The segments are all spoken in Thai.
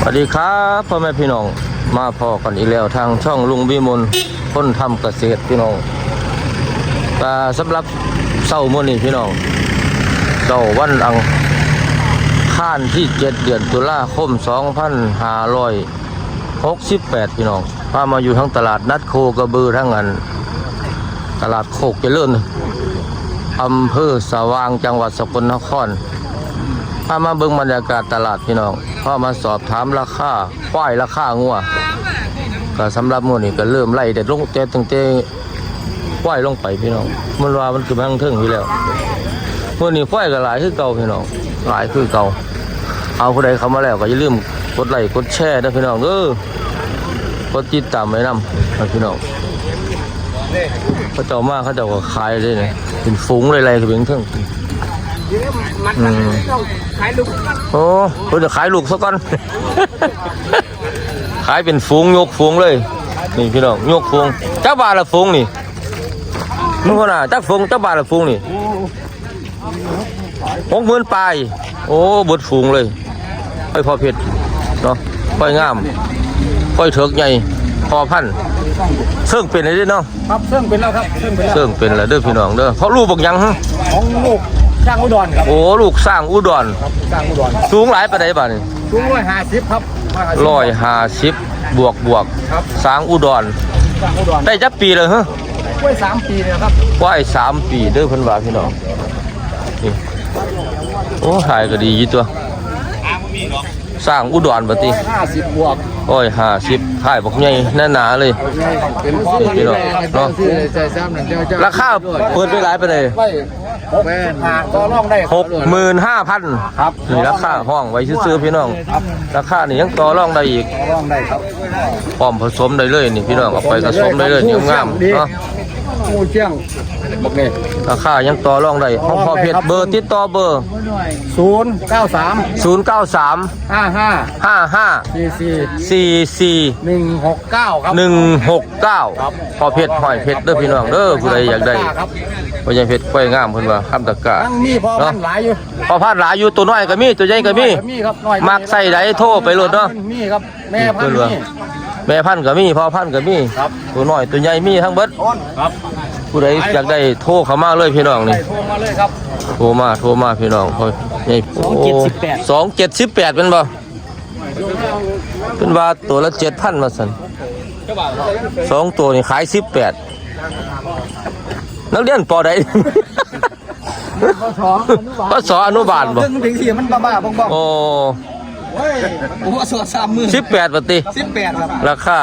สวัสดีครับพ่อแม่พี่น้องมาพอกันอีกแล้วทางช่องลุงวิมลคนทำเกษตรพี่น้องก็สำหรับเสาร์มื้อนี้พี่น้องเสาร์วันอังคารที่7เดือนตุลาคม2568พี่น้องพามาอยู่ทั้งตลาดนัดโคกระบือทั้งอันตลาดโคกเจริญอำเภอสว่างจังหวัดสกลนคร พามาเบิ่งบรรยากาศตลาดพี่น้องพามาสอบถามราคาควายราคางัวก็สำหรับมื้อนี้ก็เริ่มไล่แต่ลงแต่ตั้งแต่ควายลงไปพี่น้องมันว่ามันคือพังเทิงอยู่แล้วมื้อนี้ควายก็หลายคือเก่าพี่น้องหลายคือเก่าเอาผู้ใดเข้ามาแล้วก็อย่าลืมกดไลค์กดแชร์นะพี่น้องเออกดติดตามไว้นำพี่น้องเขาเจ้ามาเขาเจ้าก็ขายเลยเนี่ยเป็นฝูงเลยอะไรคือเพียง เทิงอืมขายลูกโอ้เพิ่นจะขายลูกซะก่อน ขายเป็นฟูงยกฟูงเลย นี่พี่น้องยกฟูงเจ้าบาทละฟูงนี่มึงคนน่ะเจ้าฟูงเจ้าบาทละฟูงนี่หกหมื่นปลายโอ้บดฟูงเลยค่อยพอเพชรเนาะค่อยงามค่อยเถิกใหญ่พอพันธุ์เสื่องเป็นอะไรเด้อเนาะครับเครื่องเป็นแล้วครับเครื่องเป็นแล้วเสื่องเป็นแล้วเด้อพี่น้องเด้อเพราะลูกบอกยังหึของลูก ช่างอุดรครับโอ้ลูกสร้างอุดรครับช่างอุดรสูงหลายปานใดบาดนี่สูงร้อยห้าสิบครับร้อยห้าสิบบวกบวกครับสร้างอุดรช่างอุดรได้จักปีเลยฮะกล้วยสามปีเลยครับว่ายสามปีเด้อเพิ่นว่าพี่น้องนี่โอ้ถ่ายก็ดีอยู่ตัวสร้างอุดรบัดนี้ห้าสิบบวกโอ้ยห้าสิบถ่ายบักใหญ่แน่หนาเลยเป็นพ่อพี่น้องเนาะซื้อใจซ้ำหนึ่งเจ้าเจ้าราคาเปิดไปหลายไปเลย ไว้หกหาก็ร่องได้หกหมื่นห้าพันครับนี่ราคาห้องไว้ซื้อๆพี่น้องราคานี่ยังต่อรองได้อีกร่องได้ครับพร้อมผสมได้เลยนี่พี่น้องเอาไปผสมได้เลยนี่งามๆเนาะ งูเชียงบอกเลยราคายังต่อรองได้พ่อพ่อเพชรเบอร์ติดต่อเบอร์ ศูนย์เก้าสาม093 ห้าห้า55 สี่สี่44 หนึ่งหกเก้าครับ 169พอเพชรหอยเพชรเด้อพี่น้องเด้อผู้ใดอยากได้ครับพ่อใหญ่เพชรกล้วยงามเพิ่นว่าคำตะกะทั้งมีพอพันหลายอยู่พอพานหลายอยู่ตัวน้อยก็มีตัวใหญ่ก็มี มีครับน้อยมักใส่ใดโทรไปโลดเนาะ มีครับแม่พันธุ์มี แม่พันธุ์ก็มีพ่อพันธุ์ก็มีครับ ตัวน้อยตัวใหญ่มีทั้งเบิดครับผู้ใดอยากได้โทรเข้ามาเลยพี่น้องนี่ใส่โทรมาเลยครับ โทรมาโทรมาพี่น้องโอ้ยใหญ่โอ้สองเจ็ดสิบแปดเป็นบ่เป็นว่าตัวละเจ็ดพันมาสันสองตัวนี่ขายสิบแปดนักเรียนปอใด ข้อสองก็สออนุบาลบ่ถึงถึงสี่มันบ้าบ้าบ้องบ้องโอ้เฮ้ย โอ้โหสวดสามหมื่นสิบแปดปฏิสิบแปดครับราคา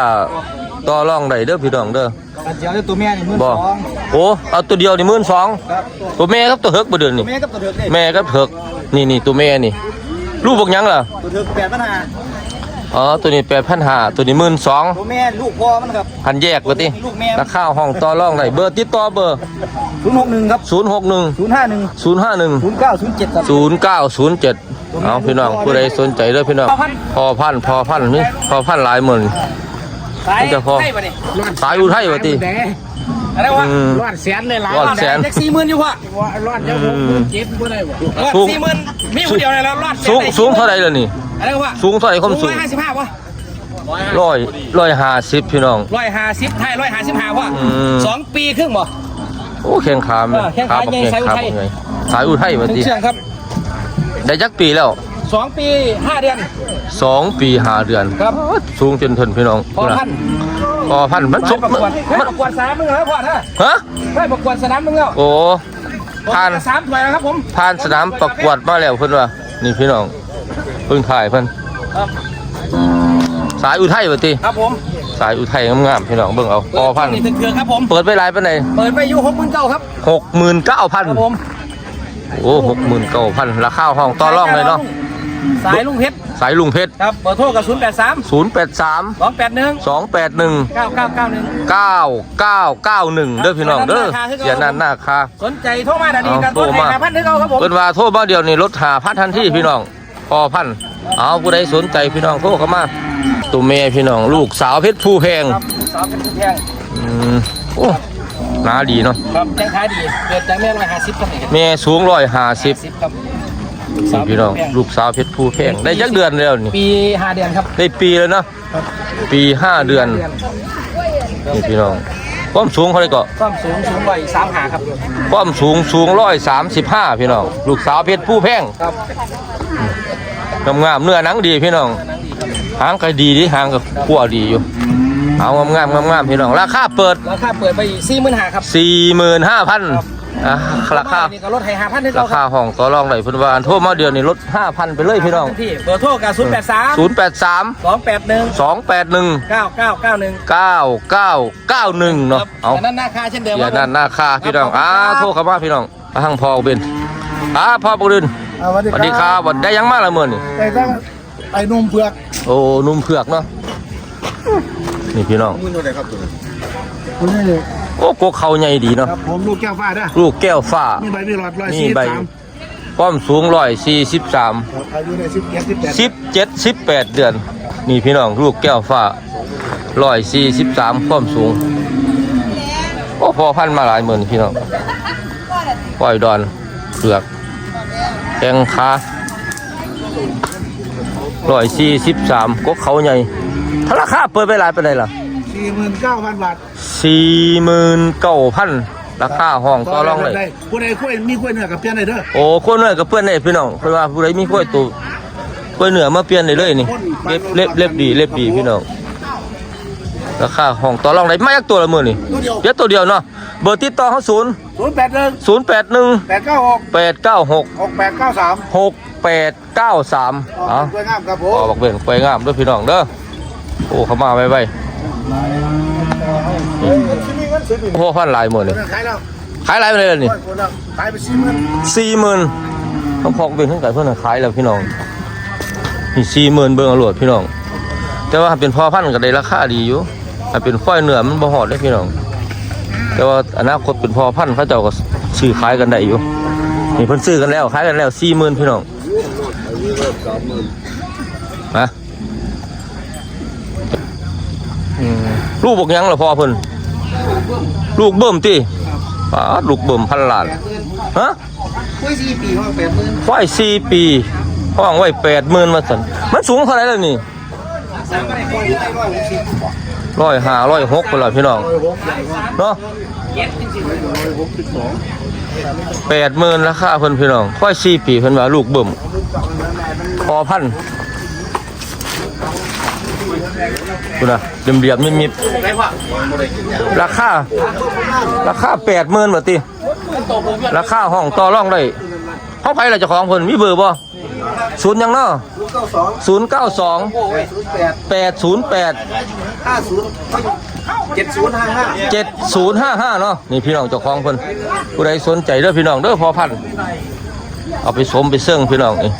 ต่อรองได้เด้อพี่น้องเด้อแต่เดียวตัวแม่นี่หมื่นบสองโอ้เอาตัวเดียวนี่หมื่นสองครับตัวแม่ครับตัวเฮิกบ่เดือนนี่แม่กับตัวเถิกนี่แม่ครับเฮิกนี่นี่ตัวแม่นี่ลูกบอกหยังล่ะตัวเถิกแปดพันห้า อ๋อตัวนี้แปดพันห้าตัวนี้หมื่นสองตัวแม่ลูกพ่อมันครับพันแยกปฏิลูกแม่ราคาห้องต่อรองได้เบอร์ติดต่อเบอร์ศูนย์หกหนึ่งครับศูนย์หกหนึ่งศูนย์ห้าหนึ่งศูนย์ห้าหนึ่งศูนย์เก้าศูนย์เจ็ดครับศูนย์เก้าศูนย์เจ็ดเอาพี่น้องผู้ใดสนใจเด้อพี่น้องพอพันพอพันนี่พอพันหลายหมื่นขายเจ้าพ่อให้ปะนี่ขายอุทัยปฏิอะไรวะอืมรอดแสนเลยหลายรอดแสนแท็กซี่หมื่นอยู่วะรอดจะหกหมื่นเจ็ดบ่ได้บ่รอดสูงสี่หมื่นมีคนเดียวเลยแล้วรอดแสนสูงได้สูงเท่าไรล่ะนี่ อะไรวะสูงเท่าไรความสูร้องยห้าสิบห้าวะร้อยร้อยห้าสิบพี่น้องร้อยห้าสิบไทยร้อยห้าสิบห้าวะอืมสองปีครึ่งบ่โอ้แข่งขามเออแข้งขาบักใหญ่แข้งขาสายอุทัยบักใหญ่สายอุทัยปถึงฏิเชื่องครับ ได้จักปีแล้วสองปีห้าเดือนสองปีห้าเดือนครับสูงจนทนพี่น้องพอพันพอพันมันไปสุกประมันกวดให้มันประกวดสนามมึงเหรอพ่อฮะฮะให้ประกวดสนามมึงเหรอโอ้ผ่านสามถ้วยนะครับผมผ่านสนามประกวดมาแล้วเพิ่นว่านี่พี่น้องเพิ่งถ่ายเพิ่นครับสายอุทัยปฏิครับผมสายอุทัยงามๆพี่น้องเบิ่งเอาพอพันนี่ถึงเครื่องครับผม เปิดไปหลายปานใดเปิดไปอยู่หกหมื่นเก้าครับหกหมื่นเก้าพันครับผมโอ้หกหมื่นเก้าพันราคาห้องต่อรองเลยเนาะสายลุงเพชรสายลุงเพชรครับเบอร์โทรกับศูนย์แปดสามศูนย์แปดสามสองแปดหนึ่งสองแปดหนึ่งเก้าเก้าเก้าหนึ่งเก้าเก้าเก้าหนึ่งเด้อพี่น้องเด้ออย่านั่นหน้าคาสนใจโทรมาดันดีกันเอาโทรมาหาพันหนึ่งเอาครับผมเพิ่นว่าโทรมาเดียวนี่ลดหาพันทันทีพี่น้องพอพัน เอาผู้ใดสนใจพี่น้องโทรเข้ามาตัวเมยพี่น้องลูกสาวเพชรผู้แพงครับสาวเป็นผู้แพงอืมโอ้หนาดีเนาะครับแจ้งขายดีเกิดจากแม่ร้อยห้าสิบครับนี่เมยสูงร้อยห้าสิบสิบครับนี่พี่น้องลูกสาวเพชรภูแพงได้จักเดือนแล้วนี่ปีห้าเดือนครับได้ปีแล้วเนาะปีห้าเดือนนี่พี่น้องความสูงเขาเลยก็ความสูงสูงกว่าอีกสามหาครับความสูงสูงร้อยสามสิบห้าพี่น้องลูกสาวเพชรผู้แพงครับ งามงามๆเนื้อหนังดีพี่น้องหางก็ดีดิหางก็ขั่วดีอยู่ เอางามงามงามงามๆพี่น้องราคาเปิดราคาเปิดไปอีกสี่หมื่นหาครับสี่หมื่นห้าพันอะราคานี่ก็ลดให้ห้าพันให้ราเราคคารับห้องต่อรองได้เพิ่นว่าอันโทรมาเดือนนี้ลดห้าพันไปเลยพี่น้องที่เบอร์โทรกับศูนย์แปดสามศูนย์แปดสามสองแปดหนึ่งสองแปดหนึ่งเก้าเก้าเก้าหนึ่งเก้าเก้าเก้าหนึ่งเนาะเอาแต่นั้นราคาเช่นเดิมอย่าครับนั่นหน้าคาพี่น้องอ่าโทรเข้ามาพี่น้องมาทางพอเบนอ่าพอปกดิน อ่าสวัสดีสวัสดีครับวันได้ยังมาละเมื่อนี่แต่ตั้งไอ้นมเผือกโอ้นุ่มเผือกเนาะนี่พี่น้องคุณนี่โอ้กกเขาใหญ่ดีเนาะครับผมลูกแก้วฟ้าด้ะลูกแก้วฟ้า มีใบมีหลอดร้อยนี่สี่ใบสามความสูงร้อยสี่สิบสามอายุในสิบเจ็ดสิบแปดสิบเจ็ดสิบแปดเดือน นี่พี่น้องลูกแก้วฟ้าร้อยสี่สิบสามความสูง โอ้พอพันธุ์มาหลายหมื่นพี่น้องปล่อยดอนเผือก แองคาร้อยสี่สิบสามกกเขาใหญ่ถ้าราคาเปิดไปหลายไปไหนล่ะสี่หมื่นเก้าพันบาทสี่หมื่นเก้าพันราคาห้องต่อรองเลยได้ผู้ใดกล้วยมีกล้วยเนื้อกับเพี้ยนได้เด้อโอ้คนเหนื่อยกับเพื่อนได้พี่น้องเพราะว่าผู้ใดมีกล้วยตัวกล้วยเหนือมาเปลี่ยนได้เลยนี่เล็บเล็บเล็บดีเล็บดีพี่น้อง ราคาห้องต่อรองได้ไม่ยักตัวละหมื่นนี่ตัวเดียว เดี๋ยวตัวเดียวเนาะเบอร์ติดต่อเขาศูนย์ศูนย์แปดหนึ่งศูนย์แปดหนึ่งแปดเก้าหกแปดเก้าหกหกแปดเก้าสามหกแปดเก้าสามอ๋อเอากล้วยงามครับผขอมบอกเบ่งไปงามด้วยพี่น้องเด้อโอ้เขามาไว้ไว้โอ้พันหลายหมื่นเลยขายแล้วขายหลายไปเลยเหรอนี่กล้วยคนละขายไปสี่หมื่นสี่หมื่นต้องพอกเป็นขึ้นไก่เพื่อนขายแล้วพี่น้องนี่สี่หมื่นเบิ่งเอาโหลดพี่น้อง แต่ว่าเป็นพ่อพันธุ์ก็ได้ราคาดีอยู่ ถ้าเป็นฝ้อยเนื้อมันบ่หอดได้พี่น้อง แต่ว่าอนาคตเป็นพ่อพันธุ์เขาเจ้าก็ซื้อขายกันได้อยู่นี่เพิ่นซื้อกันแล้วขายกันแล้วสี่หมื่นพี่น้องนะอืมลูกบอกหยังเหรอพ่อเพิ่นลูกเบิ่มติป้าดลูกเบิ่มพันล้านฮะกล้วยสี่ปีห้องแปดหมื่นควายสี่ปีห้องไว้แปดหมื่นมาสันมันสูงเท่าไหรแล้วนี่ ร้อยห้าร้อยหกคนละพี่น้องเนาะแปดหมื่นราคาเพิ่นพี่น้องควายสี่ปีเพิ่นว่าลูกเบิ่มพอพันคุณนะเดียมเดียมๆมิบๆราคา ราคาแปดหมื่นบาทติราคาห้องต่อรองได้ ห้องไผ่เราจะของเพิ่นมีเบอร์บ่ศูนย์หยังเนาะเก้าสองศูนย์เก้าสองศูนย์แปดแปดศูนย์แปดห้าศูนย์เจ็ดศูนย์ห้าห้าเจ็ดศูนย์ห้าห้าเนาะนี่พี่น้องเจ้าของเพิ่นผู้ใดสนใจเด้อพี่น้องเด้อพอพันธุ์เอาไปสมไปเสื่องพี่น้องนี่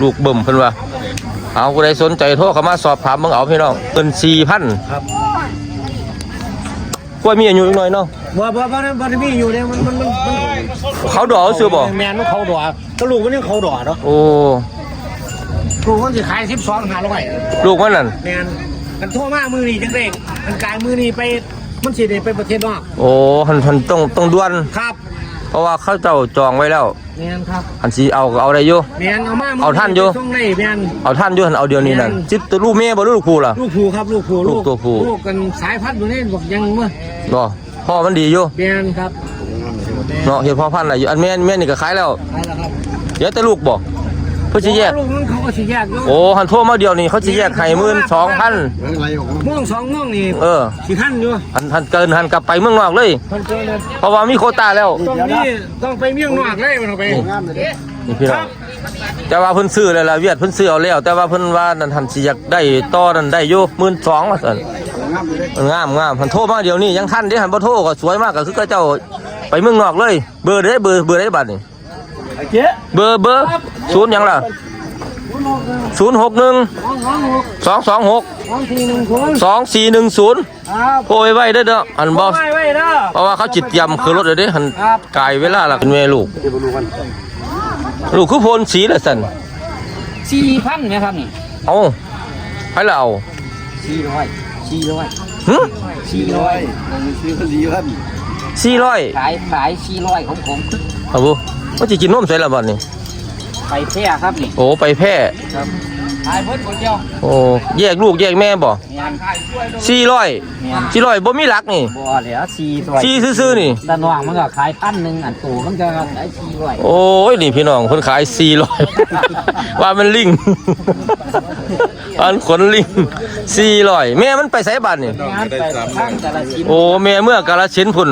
ลูกเบิ่มเพิ่นว่าเอาผู้ใดสนใจโทรเข้ามาสอบถามเบิ่งเอาพี่น้องเอิ้นสี่พันครับ กล้วยมีอายุอีกหน่อยเนาะว่าว่าว่านั้นว่าที่มีอยู่เนี่ยมันมันมันมันเขาดอกซื้อบ่แมนมันเขาดอกก็ลูกมันยังเขาดอกเนาะโอ้ลูกมันจะขายสิบสองหาร้อยลูกมันนั่นแมนกันโทั่วมามือนี่จังเร่งกันกลายมือนี่ไปมันสิได้ไปประเทศนอกโอ้หันหันต้องต้องด่วนครับ เพราะว่าเขาเจ้าจองไว้แล้วแมนครับหันสิเอาก็เอาได้อยู่ แมนเอามามืเอาท่านอยู่ช่วงไหนแมน เอาท่านอยู่หันเอาเดียวนี้นั่นจิตตัวลูกเมียบ่ลูกครูล่ะ ลูกผูครับลูกผูลูกตัวผู้ ลูกกันสายพันธุ์อยู่นี่บอกยังเมื่อบ่พ่อมันดีอยู่แมนครับเนาะเห็นพ่อพันธุ์อะไรอยู่อันแม่นแม่นนี่ก็ขายแล้วไปแล้วครับ เดี๋ยวแต่ลูกบ่ เพื่อสิแยก ลูกนั้นเขาก็สิแยกอยู่โอ้หันโทรมาเดียวนี่เขาสิแยกให้หมื่นสองพันม่วงสองม่วงนี่เออสิขั้นอยู่หันหันเกินหันกลับไปเมืองนอกเลย เพิ่นเจอเลยเพราะว่ามีโควต้าแล้วต้องมีต้องไปเมี่ยงนอกเลยมันเอาไปนี่พี่น้องแต่ว่าเพิ่นซื้อแล้วล่ะเวียดเพิ่นซื้อเอาแล้ว แต่ว่าเพิ่นว่านั่นหันสิอยากได้ต่อนั่นได้อยู่หมื่นสองว่าซั่นงามงามหันโทรมาเดี๋ยวนี้ยังทันเด้หันบ่โทรก็สวยมากก็คือเขาเจ้าไปเมืองนอกเลย เบอร์ได้เบอร์เบอร์ได้บัดนี่ เจ๊เบอร์เบอร์ศูนย์หยังล่ะศูนย์หกหนึ่งสองสองหกสองทีหนึ่งคนสองสี่หนึ่งศูนย์ครับโทรไว้ไว้เด้อเด้ออันบอสไม่ไว้เด้อเพราะว่าเขาจิตยำคือรถเลยเด้หันครับกายเวลาละเป็นแม่ลูก ลูกคือโพนสีละสันสี่พันไหมครับนี่เอาให้เราเอาสี่ร้อยสี่ร้อยหึสี่ร้อยสี่ร้อยขายขายสี่ร้อยของผมเอาบุ ว่าจะกินนมใส่ละบัดนี่ขไปแท้ครับนี่โอ้ไปแพร่ขายเพิ่นคนเดียวโอ้แยกลูกแยกแม่บ่แม่นสี่ร้อยสี่ร้อยบ่มีหลักนี่ บ่เหลือ4ตัวสี่ซื่อๆนี่ด้านนอกมันก็ขายพันหนึงอันโตมันก็ขาย400โอ้ยนี่พี่น้องคนขายสี่ร้อย ว่ามันลิง อันขนลิงสี่ร้อยแม่มันไปไสบัตรนี่ งานไปทางแต่ละชิ้นโอ้แม่เมื่อกาลสินธุ์พุ่น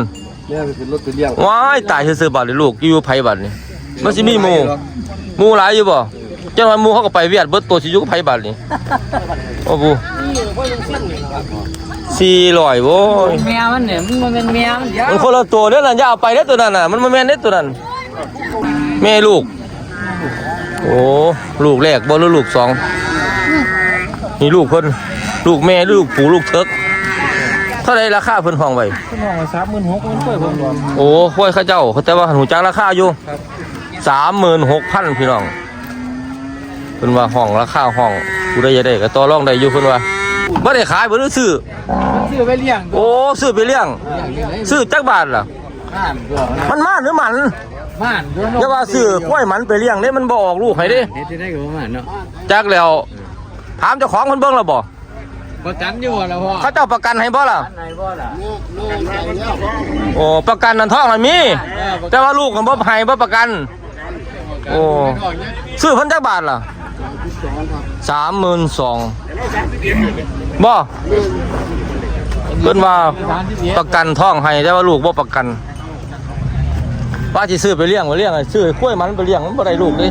เนี่ยเป็นรถตัวเดียวว้ายตายซื่อๆบัตรเลยลูกอยู่ไผบัตรนี่มันสิมีหมู่หมู่หลายอยู่บ่เจ้าหน้าหมู่เขาก็ไปเวียดเบิดตัวสิอยู่กับไผบัตรนี่โอ้บูสี่ร้อยโว้ยแมวมันเนี่ยมันเป็นแมวมันยาวมันคนละตัวเด้อนั่นอย่าเอาไปเด้อตัวนั้นน่ะมันบ่แม่นเด้อตัวนั้นแม่ลูก โอ้ลูกแรกบ่หรือลูกสองนี่ลูกเพิ่นลูกแม่ลูกปู่ลูกเถิก เท่าไรราคาเพิ่นห้องไว้คุณห้องไว้36,000มันค่อยเพิ่มรวมโอ้ห้วยเข้าเจ้าแต่ว่าหูจักราคาอยู่สามหมื่นหกพันพี่น้องเพิ่นว่าห้องราคาห้องผู้ใดจะได้ก็ต่อรองได้อยู่เพิ่นว่าบ่ได้ขายบ่ได้ซื้อซื้อไปเลี้ยงโอ้ซื้อไปเลี้ยง ซื้อจักบาทล่ะบ้านตัวมันมาหรือมันบ้านตัวอย่าว่าซื้อห้วยมันไปเลี้ยงเด้มันบ่ออกลูกให้เด้เฮ็ดได้ก็ประมาณเนาะจักแล้วถามเจ้าของเพิ่นเบิ่งแล้วบ่ บ่จันอยู่แล้วพ่อเขาเจ้าประกันให้บ่ล่ะ อันไหนบ่ล่ะโอ้ประกันนันท้องน่ะมี แต่ว่าลูกมันบ่ให้บ่ประกัน โอ้ซื้อเพิ่นจักบาทล่ะสามหมื่นสองบ่เพิ่นว่าประกันท้องให้แต่ว่าลูกบ่ประกันว่าสิซื้อไปเลี้ยงไปเลี้ยงไอ้ซื้อกล้วยมันไปเลี้ยงมันบ่ได้ลูกเลย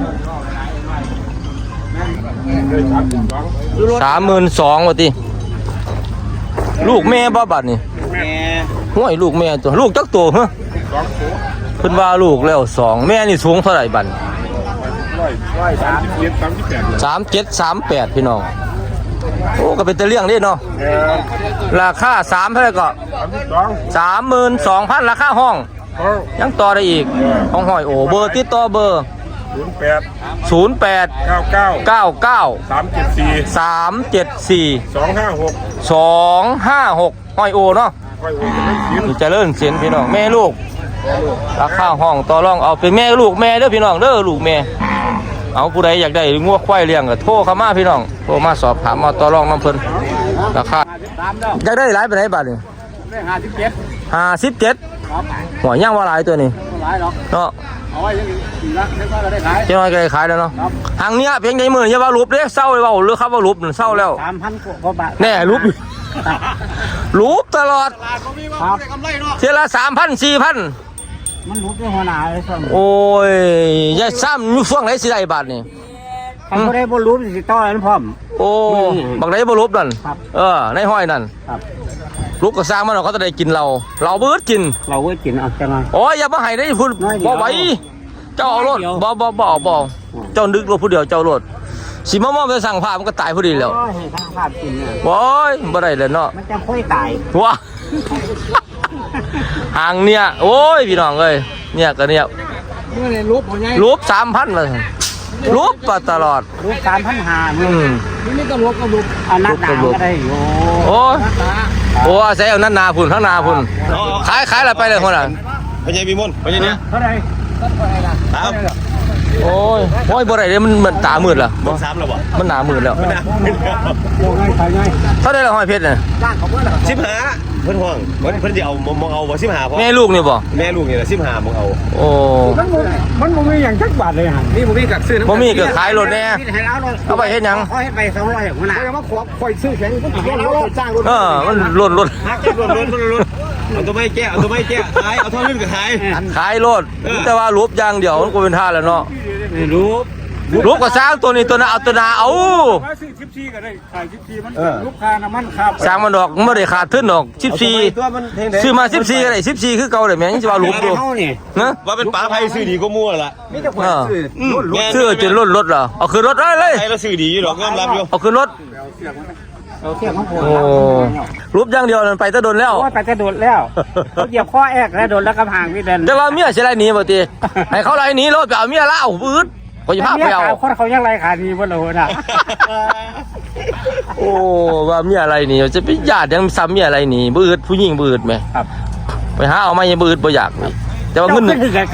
สามหมื่นสองว่าติ ลูกแม่บ่บัดนี่แม่ห้วยลูกแม่ตัวลูกจักตัวฮะเพิ่นว่าลูกแล้วสองแม่นี่สูงเท่าไหร่บัดร้อยสามสิบเจ็ดสามสิบแปดสามเจ็ดสามแปดพี่น้องโอ้ก็เป็นตะเลี่ยงเด้เนาะเออราคาสามเท่าไหร่ก็สามสิบสองสามหมื่นสองพันราคาห้องเขายังต่อได้อีก ของหอยโอเบอร์ติดต่อเบอร์ ศูนย์แปดศูนย์แปดเก้าเก้าเก้าเก้าสามเจ็ดสี่สามเจ็ดสี่สองห้าหกสองห้าหกหอยโอเนาะค่อยโอนกันเสียงนี่เจะเลิ่นเสียนพี่น้องแม่ลูก ราคาห้องต่อรองเอาเป็นแม่ลูกแม่เด้อพี่น้องเด้อลูกแม่ เอาผู้ใดอยากได้งัวควายเลี้ยงก็โทรเข้ามาพี่น้องโทรมาสอบถามมาต่อรองน้ำเพิ่นราคาตามแล้วอยากได้หลายไปไหนใดบาทนี่ได้57ห้าสิบเจ็ดครับ หัวย่างว่าหลายตัวนี่บ่หลายหรอกเนาะเอาไว้ยังสี่ละเดี๋ยวก็ได้ขายเจ้าน้อยก็ได้ขายแล้วเนาะทางเนี้ยเพียงใดมืออย่าว่ารูปเด้เศร้าเลยว่าหรือครับว่ารูปนั่นเศร้าแล้ว3,000กว่าบาทแน่รูปอยู่รูปตลอดครับเทอละสามพันสี่พันมันรุดด้วยหัวหน้าเลยซ่อมโอ้ยยายซ้ำอยู่ช่วงไหนสิได้บาทนี่คันบ่ได้บ่รู้สิต่อนั้นพร้อมโอ้บักไหนบ่รูปนั่นครับเออในห้อยนั่นครับ ลูกก็สร้างมันเอาเขาจะได้กินเรา เราเบิดกิน เราไว้กินเอาจังไง โอ้ยอย่ามาให้ได้พูดน้อยเดียวบ่ไหวเจ้าเอารถน้อยเดียว บ่บ่บ่เอาบ่เอาเจ้านึกรถผู้เดียวเจ้ารถสิมามอไปสั่งผ้ามันก็ตายพอดีแล้วโอ้ยให้ทางภาพกินเนี่ยโอ้ยบ่ได้เลยเนาะมันจะค่อยตายว้า ห่างเนี่ย โอ้ยพี่น้องเอ้ยเนี่ยก็เนี่ยเมื่อไรรูปผมไงรูป3,000มารูปมาตลอด รูปการพันหาอืมนี่นี่ก็รูปก็รูปอ่านักหนาก็ได้อยู่โอ้ยนักหนา โอ้อาศัยเอานั่นนาพุ่นข้างนาพุ่นขายขายอะไรไปเลยคนน่ะพญายพิมลพญายเนี่ยเท่าไหร่เท่าไหร่ล่ะสาม โอ้ยโอ้ยบ่ได้เด้มันมันตามืดล่ะบอกสามแล้วบ่มันหนามืดแล้วโอ้ไงขายไงเท่าได้ละห้อยเพชรน่ะจ้างเขาเมื่อไหร่สิบห้าเพิ่นห่วงเพิ่นเพิ่นจะเอามองเอาบ่สิบห้าพอแม่ลูกนี่บ่แม่ลูกนี่แหละสิบห้ามองเอาโอ้มันบ่มันบ่มีอย่างจักบาทเลยฮะนี่ผมมีกักซื้อน้ำบ่มีก็ขายรถแน่ให้เราเอาไปเฮ็ดหยังเขาให้ไปสองร้อยอย่างนั้นเขาจะมาขอคอยซื้อแข็งก็ติดแล้วเขาจ้างรถเออมันลดลดฮักแก้รถรถรถรถเอาตัวไม่แก้เอาตัวไม่แก้ขายเอาเท่าลื่นกับขายขายรถแต่ว่ารูปอย่างเดียวมันก็เป็นท่าแล้วเนาะ รู้รูปก็สร้างตัวนี้ตัวนั้นเอาตัวนาเอามาซื้อชิปซีก็ได้ขายชิปซีมันลูกค้าน้ำมันครับสร้างมันดอกมันบ่ได้ขาดทุนดอกตัว14มันเท่งซื้อมา14ก็ได้14คือเก่าได้แม่งสิว่ารูปอยู่เฮานี่นะว่าเป็นป๋าไผ่ซื้อดีก็มั่วละมีแต่คนเออซื้อซื้อจนล้นรถเหรอเอาขึ้นรถได้เลยไผ่เราซื้อดีอยู่หรอกยอมรับอยู่เอาขึ้นรถ เอาเทียบของผมโอ้รูปอย่างเดียวนั่นไปแตะโดนแล้วโอ้ยไปจะโดดแล้วเขาเหยียบข้อแอกแล้วโดดแล้วกำหางพี่เดนแต่ว่าเมียสิไล่หนีบ่ติให้เขาไล่หนีรถไปเอาเมียลาวปืดเขาจะพาไปเอา คนเขายังไรขาดีบนโลน่ะโอ้ว่าเมียอะไรนี่จะไปญาติยังซ้ำเมียอะไรนี่บืดผู้หญิงบืดไหมครับ ไปหาเอามายังบืดบ่อยากนี่ แต่ว่าเงิน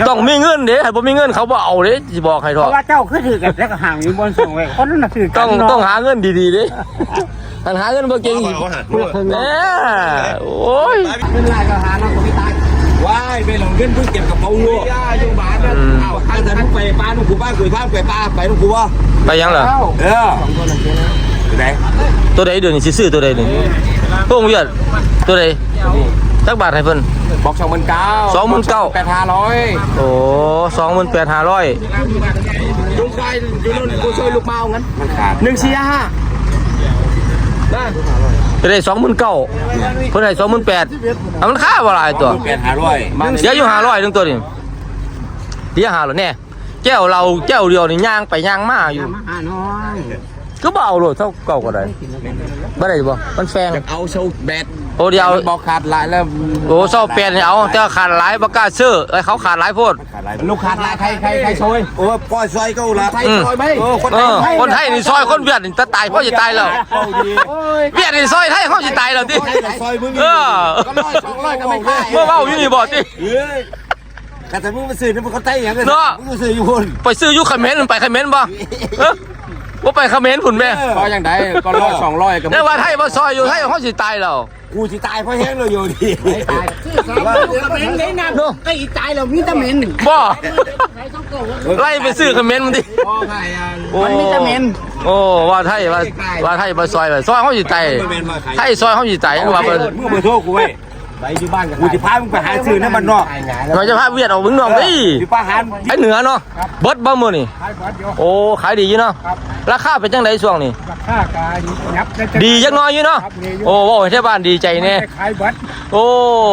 ต้องมีเงินเด้ถ้าบ่มีเงินเขาบ่เอาเด้สิบอกให้ทเพอะราะว่าเจ้าคือถือกันแล้วก็ห่างอยู่บนส่งไว้คนนั้นน่ะถือกันต้องเนาะต้องหาเงินดีๆเด้ถ้าหาเงินบ่เก่งอีกแหมโอ้ยเป็นไรก็หาเราก็ไม่ตายว้ายไปหลงเงินเพิ่งเก็บกระเป๋าลูกย่าอยู่บ้านนั่นอ้าวข้างถนนไปป้านุ่งกูบ้านกุยบ้านกุยป้าไปนุ่งกูว่าไปยังเหรอเออไหนตัวใดเดี๋ยวนี้สิซื้อตัวใดนี่พวกเวียดตัวใด จักบาทให้เพิ่น บอกสองหมื่นเก้าสองหมื่นเก้า แปดห้าร้อยโอ้28,500ลุงชายอยู่นู่นกูช่วยลูกเมางั้นมันขาดหนึ่งสี่ห้าจะได้29,000เพิ่นให้28,000อะมันค่าบ่หลายตัว แปดห้าร้อยเสียอยู่500นึงตัวนี่เสีย500แน่แก้วเราแก้วเดียวนี่ย่างไปย่างมาอยู่ มาหาน้องก็บ่เอาโลดเท่าเก่าก็ได้บ่ได้บ่มันแพงจากเอาโชว์แบต โอ้เดียวบอกขาดหลายแล้วโอ้เศร้าเปลี่ยนนี่เอาแต่ว่าขาดหลายบ่กล้าซื้อไอ้เขาขาดหลายโพดขาดหลายลูกขาดหลายใครใครใครซอยโอ้ก้อยซอยเก้าละใครอืมซอยไหมโอ้คนเอไทยอคนไทยนี่ซอยคนเวียดนี่จะตายเพราะจะตายแล้วเอาดีเวียดนี่ซอยไทยเขาจะตายแล้วติไทยกับซอยมึงเออก็ร้อยสองร้อยก็ไม่ได้เมื่อเว้าอยู่นี่บ่ติเอ้ยแต่ถ้ามึงมาซื้อนี่มึงเขาไต้ยังไงเนาะมึงซื้ออยู่พุ่นไปซื้ออยู่เขมรมันไปเขมรบ่เอ้อบ่ไปเขมรพุ่นแม่ซอยยังไงก็ร้อยสองร้อยก็แต่ว่าไทยบ่ซอยอยู่ไทยเขาสิตายแล้ว กูสิตายเพราะแห้งเลยอยู่ดีว่าเหม็นเลยนะก็อีตายแล้วมีแต่เหม็นบ่ไล่ไปซื้อเขมรมันดิมันมีแต่เหม็นโอ้ว่าไทยว่าว่าไทยบ่ซอยว่าซอยเขาสิตายไทยซอยเขาสิตายว่าเพิ่นมึงเบอร์โทรกูไว้ ไปอยู่บ้านกับกูจะพามึงไปหาซื้อน้ำมันนอกเราจะพาเวียดออกเมึงนอกดิอยู่ป้าหันไอ้เหนือเนาะเบิดบ่มื้อนี่ขายบัตรเดียวโอ้ขายดีอยู่เนาะราคาเป็นจังไดช่วงนี้ราคากายยับดีจักหน้อยอยู่เนาะโอ้เว้าให้ชาวบ้านดีใจแน่ขายบัตรโอ้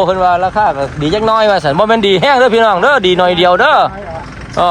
เพิ่นว่าราคาก็ดีจักหน้อยว่าซั่นบ่แม่นดีแฮงเด้อพี่น้องเด้อดีหน่อยเดียวเด้ออ๋อ